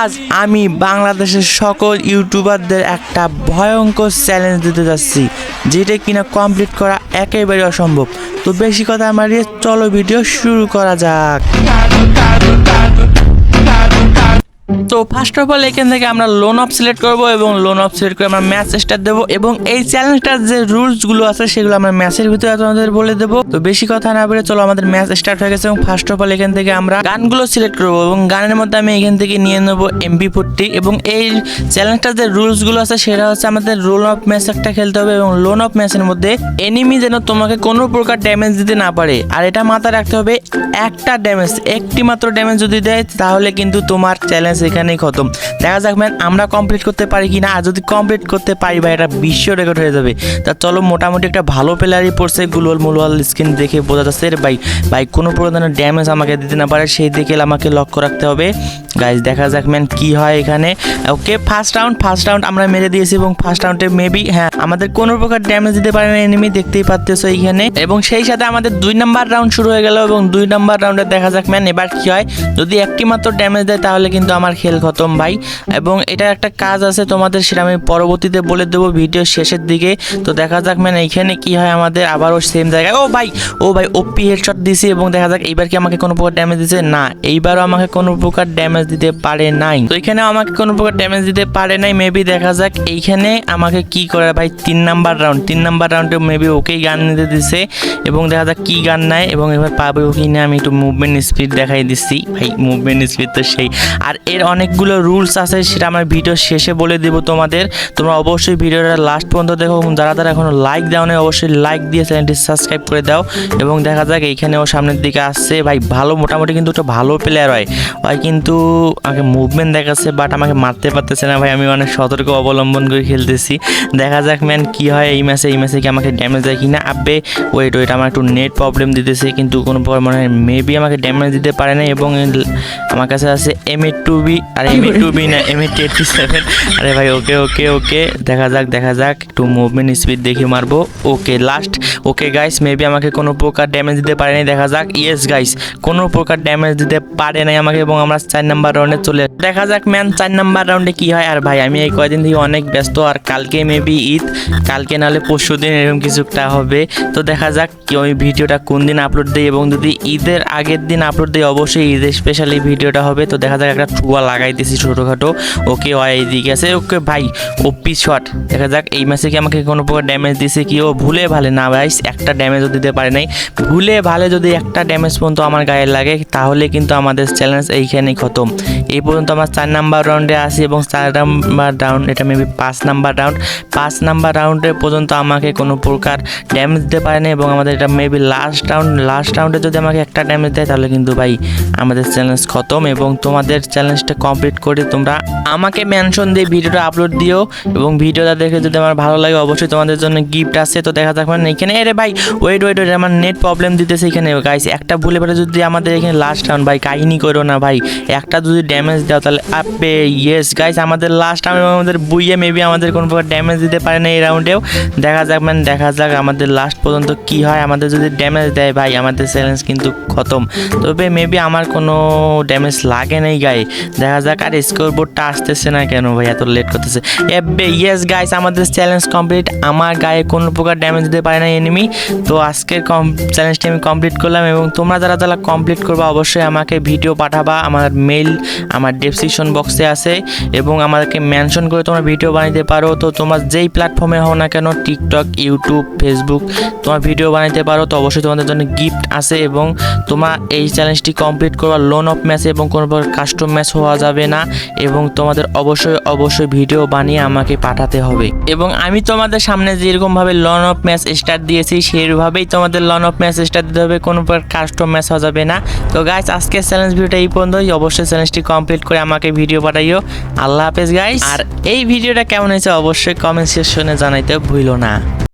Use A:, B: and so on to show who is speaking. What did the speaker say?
A: আজ আমি বাংলাদেশের সকল ইউটিউবারদের একটা ভয়ঙ্কর চ্যালেঞ্জ দিতে যাচ্ছি, যেটা কিনা কমপ্লিট করা একেবারে অসম্ভব। তো বেশি কথা আমার চলো ভিডিও শুরু করা যাক। তো ফার্স্ট অফ অল এখান থেকে আমরা লোন অফ সিলেক্ট করব এবং লোন অফ সিলেক্ট করে আমরা ম্যাচ স্টার্ট দেবো এবং এই চ্যালেঞ্জটার যে রুলসগুলো আছে, সেগুলো আমরা ম্যাচের ভিতরে তোমাদের বলে দেবো। তো বেশি কথা না বলে চলো আমাদের ম্যাচ স্টার্ট হয়ে গেছে এবং ফার্স্ট অফ অল এখান থেকে আমরা গানগুলো সিলেক্ট করব এবং গানের মধ্যে আমি এখান থেকে নিয়ে নেব এমবি ফোরটি এবং এই চ্যালেঞ্জটার যে রুলসগুলো আছে, সেটা হচ্ছে আমাদের রোল অফ ম্যাচ একটা খেলতে হবে এবং লোন অফ ম্যাচের মধ্যে এনিমি যেন তোমাকে কোনো প্রকার ড্যামেজ দিতে না পারে। আর এটা মাথায় রাখতে হবে, একটা ড্যামেজ একটি মাত্র ড্যামেজ যদি দেয়, তাহলে কিন্তু তোমার চ্যালেঞ্জ এখানেই খতম। দেখা যাক ম্যান আমরা কমপ্লিট করতে পারি কিনা। আর যদি কমপ্লিট করতে পারি, ভাই, এটা বিশ্ব রেকর্ড হয়ে যাবে। তা চলো, মোটামুটি একটা ভালো প্লেয়ারই পড়ছে গুলোল মুলোয়াল স্ক্রিন দেখে বোঝা যাচ্ছে ভাই ভাই, কোনো প্রকার ড্যামেজ আমাকে দিতে না পারে। সেই দিকে আমাকে লক্ষ্য রাখতে হবে। গাইজ দেখা যাক ম্যান কি হয় এখানে। Okay first round first round আমরা মেরে দিয়েছি এবং ফার্স্ট রাউন্ডে মেবি হ্যাঁ আমাদের কোনো প্রকার ড্যামেজ দিতে পারে না এনিমি দেখতেই পাচ্তেছো এইখানে। এবং সেই সাথে আমাদের দুই নাম্বার রাউন্ড শুরু হয়ে গেল এবং দুই নাম্বার রাউন্ডে দেখা যাক ম্যান এবার কি হয়। যদি একটি মাত্র ড্যামেজ দেয়, তাহলে কিন্তু আমার খেল খতম ভাই। এবং এটা একটা কাজ আছে তোমাদের সেটা আমি পরবর্তীতে বলে দেবো ভিডিও শেষের দিকে। তো দেখা যাক ম্যান, এইখানে কি হয় আমাদের আবারও সেম জায়গায়। ও ভাই ও ভাই ওপি হেডশট দিছি এবং দেখা যাক এইবার কি আমাকে কোনো প্রকার ড্যামেজ দিছে? না, এইবারও আমাকে কোনো প্রকার ড্যামেজ দিতে পারে নাই। তো এখানে আমাকে কোনো প্রকার ড্যামেজ দিতে পারে নাই মেবি দেখা যাক এইখানে আমাকে কি করে ভাই, তিন নাম্বার রাউন্ড তিন নাম্বার রাউন্ডে মেবি ওকেই গান নিতে দিছে এবং দেখা যাক কি গান নেয় এবং এবার পাবে কি না, আমি একটু মুভমেন্ট স্পিড দেখাই দিচ্ছি। ভাই মুভমেন্ট স্পিড তো সেই। আর এর অনেকগুলো রুলস আছে, সেটা আমার ভিডিও শেষে বলে দেব তোমাদের। তোমরা অবশ্যই ভিডিওটা লাস্ট পর্যন্ত দেখো, এবং যারা যারা এখনও লাইক দাও না অবশ্যই লাইক দিয়ে চ্যানেলটি সাবস্ক্রাইব করে দাও, এবং দেখা যাক এইখানেও সামনের দিকে আসছে। ভাই, ভালো, মোটামুটি কিন্তু একটা ভালো প্লেয়ার হয়। ভাই, কিন্তু আমাকে মুভমেন্ট দেখাচ্ছে বাট আমাকে মারতে পারতেছে না। ভাই, আমি অনেক সতর্ক অবলম্বন করে খেলতেছি। দেখা যাক ম্যান কি হয় এই ম্যাচে এই ম্যাচে কি আমাকে ড্যামেজ দেয় কি না আবে ওয়েট ওয়েট আমার একটু নেট প্রবলেম দিতেছে, কিন্তু কোনো প্রকার মনে হয় মেবি আমাকে ড্যামেজ দিতে পারে না এবং আমার কাছে আছে M A two B R M two B না এম এ এইটটি সেভেন আরে ভাই ওকে ওকে ওকে। দেখা যাক দেখা যাক। একটু মুভমেন্ট স্পিড দেখে মারবো। Okay last okay guys maybe আমাকে কোনো প্রকার ড্যামেজ দিতে পারে নাই। দেখা যাক। ইয়েস গাইস কোনো প্রকার ড্যামেজ দিতে পারে নাই আমাকে এবং আমরা চার নাম্বার রাউন্ডে চলে দেখা যাক ম্যান চার নাম্বার রাউন্ডে কি হয়। আর ভাই আমি এই কয়দিন থেকে অনেক ব্যস্ত। আর কালকে মেবি ঈদ। কালকে নাহলে পরশু দিন এরকম কিছু একটা হবে। তো দেখা যাক কি ওই ভিডিওটা কোন দিন আপলোড দিই এবং যদি ঈদের আগের দিন আপলোড দিই অবশ্যই ঈদের স্পেশালি ভিডিওটা হবে। তো দেখা যাক একটা টুয়া লাগাই। দিয়েছি ছোটোখাটো। ওকে হয় এইদিকে আছে। ওকে, ভাই ওপি শট দেখা যাক, এই ম্যাচে কি আমাকে কোনো প্রকার ড্যামেজ দিছে কি? ও ভুলে ভালে না, ভাই, একটা ড্যামেজও দিতে পারে নাই। ভুলে ভালে যদি একটা ড্যামেজ পর্যন্ত আমার গায়ে লাগে, তাহলে কিন্তু আমাদের চ্যালেঞ্জ এইখানেই খতম। এই পর্যন্ত আমার চার নাম্বার রাউন্ডে আসি এবং চার নাম্বার রাউন্ড এটা মেবি পাঁচ নাম্বার রাউন্ড পাঁচ নাম্বার রাউন্ডে পর্যন্ত আমাকে কোনো প্রকার ড্যামেজ দিতে পারে না এবং আমাদের এটা মেবি লাস্ট রাউন্ড লাস্ট রাউন্ডে যদি আমাকে একটা ড্যামেজ দেয়, তাহলে কিন্তু ভাই, আমাদের চ্যালেঞ্জ খতম এবং তোমাদের চ্যালেঞ্জটা কমপ্লিট করে তোমরা আমাকে মেনশন দিয়ে ভিডিওটা আপলোড দিও এবং ভিডিওটা দেখে যদি আমার ভালো লাগে, অবশ্যই তোমাদের জন্য গিফট আছে। তো দেখা যাক মানে এখানে, আরে ভাই ওয়েট ওয়েট ওয়েট আমার নেট প্রবলেম দিতেছে এখানে। গাইস একটা ভুলে পরে যদি আমাদের এখানে লাস্ট রাউন্ড ভাই, কাহিনি করো না ভাই। একটা যদি ড্যামেজ দাও তাহলে, আপে ইয়েস গাইস আমাদের লাস্ট রাউন্ড আমাদের বুইয়ে মেবি আমাদের কোনো প্রকার ড্যামেজ দিতে পারে না এই রাউন্ডেও দেখা যাক মানে দেখা যাক আমাদের লাস্ট পর্যন্ত কি হয়। আমাদের যদি ড্যামেজ দেয় ভাই, আমাদের চ্যালেঞ্জ কিন্তু খতম। তবে মেবি আমার কোনো ড্যামেজ লাগে নাই গায়ে দেখা যাক আর স্কোর বোর্ডটা আসতেছে না কেন ভাই? এত লেট করতেছে। এবে ইয়েস গাইস আমাদের চ্যালেঞ্জ কমপ্লিট আমার গায়ে কোনো প্রকার ড্যামেজ দিতে পারে না এনিমি তো আজকের কম চ্যালেঞ্জটি আমি কমপ্লিট করলাম এবং তোমরা যারা যারা কমপ্লিট করবা, অবশ্যই আমাকে ভিডিও পাঠাবা। আমার মেইল আমার ডেসক্রিপশন বক্সে আছে এবং আমাদেরকে মেনশন করে তোমরা ভিডিও বানাইতে পারো। তো তোমরা যেই প্ল্যাটফর্মে হও না কেন টিকটক ইউটিউব ফেসবুক তোমার ভিডিও বানাইতে পারো। তো অবশ্যই তোমাদের জন্য গিফট আছে এবং তোমরা এই চ্যালেঞ্জটি কমপ্লিট করবা। লোন অফ ম্যাচ এবং কোনো কাস্টম ম্যাচ হওয়া যাবে না এবং তোমাদের অবশ্যই অবশ্যই ভিডিও বানিয়ে আমাকে পাঠাতে হবে। এবং আমি তোমাদের সামনে যেরকমভাবে লন অফ ম্যাচ স্টার্ট দিয়েছি সেইভাবেই তোমাদের লন অফ ম্যাচ স্টার্ট দিতে হবে, কোনো কাস্টম ম্যাচ হওয়া যাবে না। তো গাইস আজকের চ্যালেঞ্জ ভিডিওটা এই পর্যন্তই। অবশ্যই চ্যালেঞ্জটি কমপ্লিট করে আমাকে ভিডিও পাঠাইও। আল্লাহ হাফেজ গাইস আর এই ভিডিওটা কেমন হয়েছে অবশ্যই কমেন্ট সেকশনে জানাইতে ভুলো না।